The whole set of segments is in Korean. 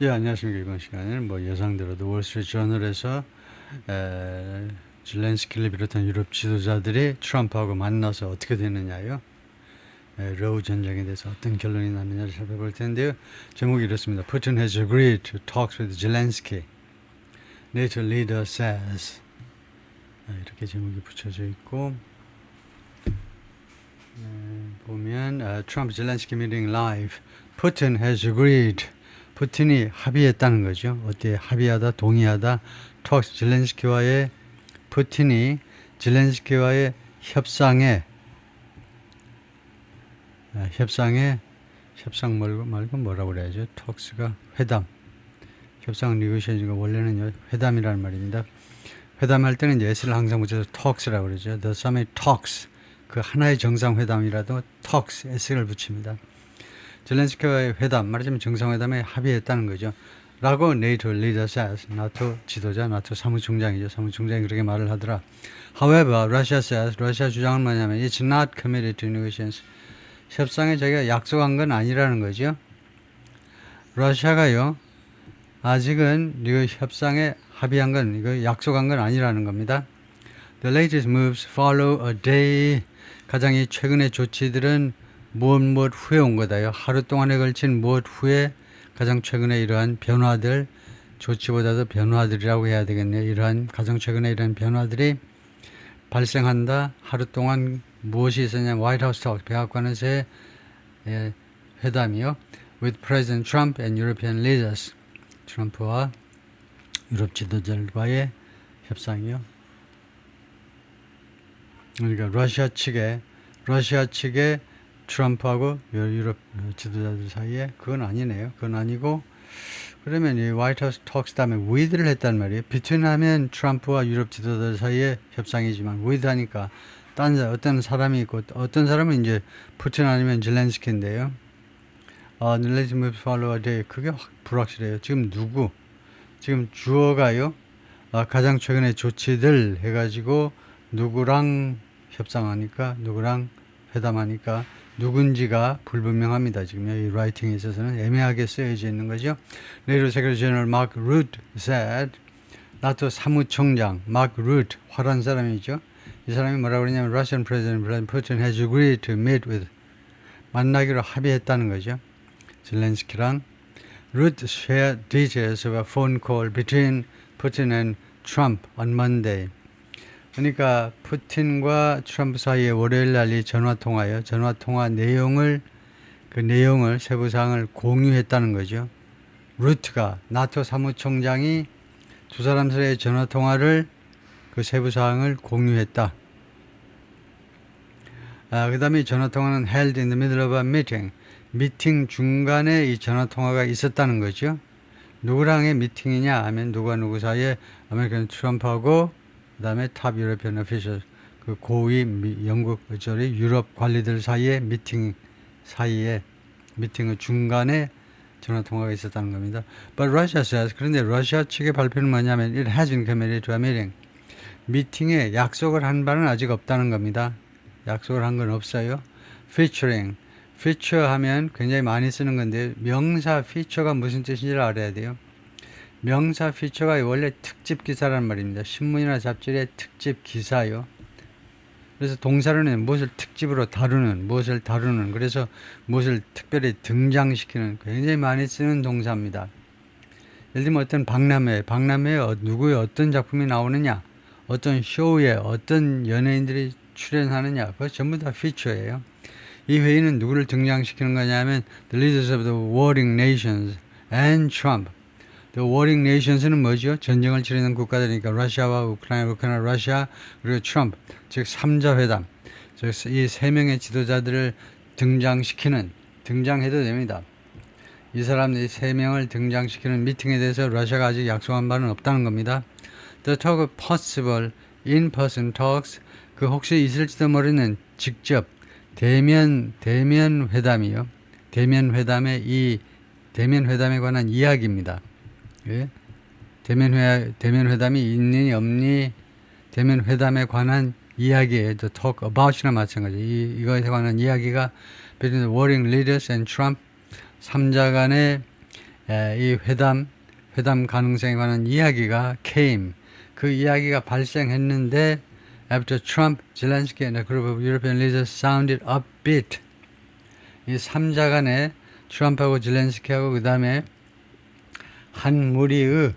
예, 안녕하십니까. 이번 시간에는 뭐 예상대로도 월스트리트 저널에서 에, zel렌스키를 비롯한 유럽 지도자들이 트럼프하고 만나서 어떻게 되느냐요. 에, 러우 전쟁에 대해서 어떤 결론이 나느냐를 살펴볼 텐데요. 제목이 이렇습니다. Putin has agreed to talks with Zelensky. NATO leader says. 에, 이렇게 제목이 붙여져 있고 에, 보면 어, Trump Zelensky meeting live. Putin has agreed. 푸틴이 합의했다는 거죠. 어때 합의하다, 동의하다. 톡스 zel렌스키와의 푸틴이 zel렌스키와의 협상에 아, 협상에 협상 말고 말고 뭐라고 그래야죠? 톡스가 회담. 협상 리고시에이가 원래는 회담이라는 말입니다. 회담할 때는 s를 항상 붙여서 talks라고 그러죠. The summit talks. 그 하나의 정상회담이라도 talks, s를 붙입니다. 젤렌스키와의 회담, 말하자면 정상회담에 합의했다는 거죠. 라고 네이토 리더 says, 나토 지도자, 나토 사무총장이죠. 사무총장이 그렇게 말을 하더라. However, Russia says, 러시아 주장은 뭐냐면 it's not committed to negotiations. 협상에 자기가 약속한 건 아니라는 거죠. 러시아가요, 아직은 이거 협상에 합의한 건, 이거 약속한 건 아니라는 겁니다. The latest moves follow a day. 가장 이 최근의 조치들은 무엇 무엇 후에 온 거다요. 하루 동안에 걸친 무엇 후에 가장 최근에 이러한 변화들, 조치보다도 변화들이라고 해야 되겠네요. 이러한 가장 최근에 이러한 변화들이 발생한다. 하루 동안 무엇이 있었냐? 화이트하우스 톡, 백악관에서의 예, 회담이요. With President Trump and European leaders. 트럼프와 유럽 지도자들과의 협상이요. 그러니까 러시아 측에 러시아 측에 트럼프하고 유럽 지도자들 사이에 그건 아니네요. 그건 아니고 그러면 이 화이트하우스 톡스 다음에 위드를 했단 말이에요. 비트윈 하면 트럼프와 유럽 지도자들 사이에 협상이지만 위드 하니까 딴 어떤 사람이 있고 어떤 사람은 이제 푸틴 아니면 젤렌스키인데요. 어, 릴레이즈 무브 팔로워 데 그게 확 불확실해요. 지금 누구? 지금 주어가요. 아, 가장 최근에 조치들 해가지고 누구랑 협상하니까 누구랑 회담하니까 누군지가 불분명합니다. 지금 이 라이팅에 있어서는 애매하게 쓰여져 있는 거죠. 내일 세크레 제너럴 마크 루트 said 나토 사무총장 마크 루트 화란 사람이죠. 이 사람이 뭐라고 그러냐면 Russian President Vladimir Putin has agreed to meet with 만나기로 합의했다는 거죠. 젤렌스키랑 루트 shared details of a phone call between Putin and Trump on Monday. 그러니까 푸틴과 트럼프 사이에 월요일 날이 전화 통화요. 전화 통화 내용을 그 내용을 세부 사항을 공유했다는 거죠. 루트가 나토 사무총장이 두 사람 사이의 전화 통화를 그 세부 사항을 공유했다. 아, 그다음에 전화 통화는 held in the middle of a meeting. 미팅 중간에 이 전화 통화가 있었다는 거죠. 누구랑의 미팅이냐 하면 누가 누구 사이에 아메리칸 트럼프하고 그다음에 탑 유럽피언 오피셜 그 고위 미, 영국 저리 유럽 관리들 사이에 미팅 사이에 미팅의 중간에 전화 통화가 있었다는 겁니다. But Russia says 그런데 러시아 측의 발표는 뭐냐면 it has been committed to a meeting. 미팅에 약속을 한 바는 아직 없다는 겁니다. 약속을 한 건 없어요. featuring feature 하면 굉장히 많이 쓰는 건데 명사 feature가 무슨 뜻인지를 알아야 돼요. 명사 피처가 원래 특집 기사란 말입니다. 신문이나 잡지의 특집 기사요. 그래서 동사로는 무엇을 특집으로 다루는, 무엇을 다루는, 그래서 무엇을 특별히 등장시키는 굉장히 많이 쓰는 동사입니다. 예를 들면 어떤 박람회, 박람회에 어, 누구의 어떤 작품이 나오느냐, 어떤 쇼에 어떤 연예인들이 출연하느냐, 그거 전부 다 피처예요. 이 회의는 누구를 등장시키는 거냐면 The leaders of the warring nations and Trump. The warring nations는 뭐죠? 전쟁을 치르는 국가들이니까 러시아와 우크라이나, 우크라이나, 러시아 그리고 트럼프 즉 3자 회담. 이세 명의 지도자들을 등장시키는 등장해도 됩니다. 이 사람들이 세 명을 등장시키는 미팅에 대해서 러시아가 아직 약속한 바는 없다는 겁니다. The talk of possible in-person talks 그 혹시 있을지도 모르는 직접 대면 대면 회담이요. 대면 회담의 이 대면 회담에 관한 이야기입니다. 예? 대면 회 대면 회담이 있니 없니 대면 회담에 관한 이야기에 the talk about이나 마찬가지 이 이거에 관한 이야기가 between the warring leaders and Trump 삼자 간의 에, 이 회담 회담 가능성에 관한 이야기가 came 그 이야기가 발생했는데 after Trump, Zelensky and a group of European leaders sounded upbeat 이 삼자 간에 트럼프하고 zelensky하고 그 다음에 한 무리의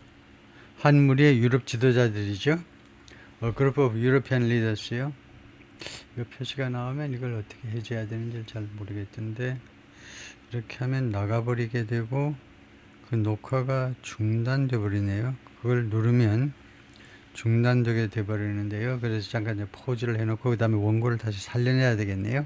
한 무리의 유럽 지도자들이죠. A group of European leaders요. 이 표시가 나오면 이걸 어떻게 해줘야 되는지 잘 모르겠던데 이렇게 하면 나가버리게 되고 그 녹화가 중단돼 버리네요. 그걸 누르면 중단되게 돼 버리는데요. 그래서 잠깐 포즈를 해놓고 그 다음에 원고를 다시 살려내야 되겠네요.